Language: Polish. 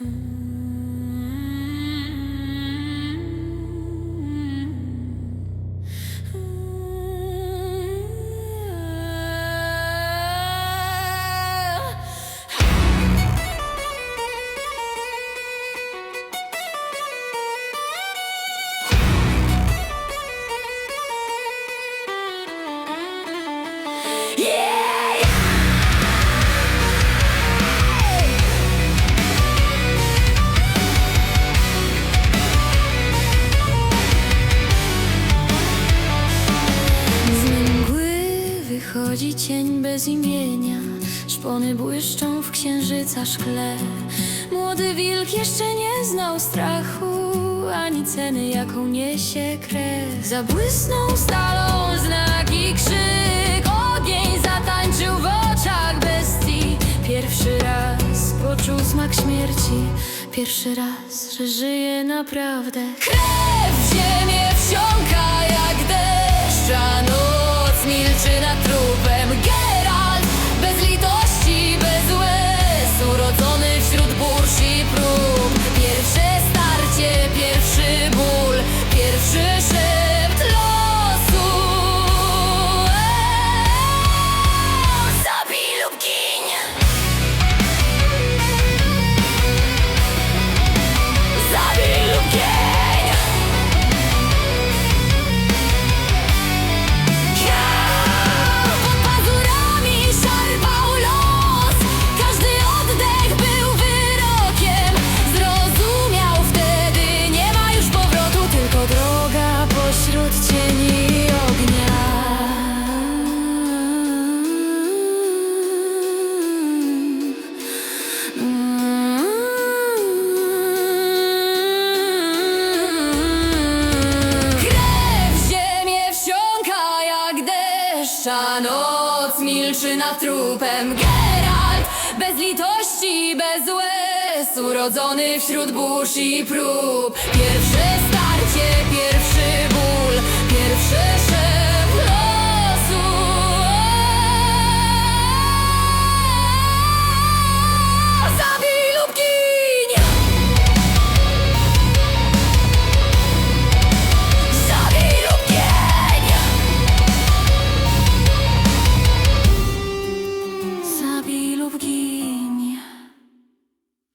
Mm-hmm. Bez imienia. Szpony błyszczą w księżyca szkle. Młody wilk jeszcze nie znał strachu Ani ceny jaką niesie krew. Zabłysnął stalą znaki krzyk. Ogień zatańczył w oczach bestii. Pierwszy raz poczuł smak śmierci. Pierwszy raz, że żyje naprawdę. Krew w ziemię wsiąka deszcz, a noc milczy nad trupem. Geralt bez litości, bez łez, urodzony wśród burz i prób. Pierwsze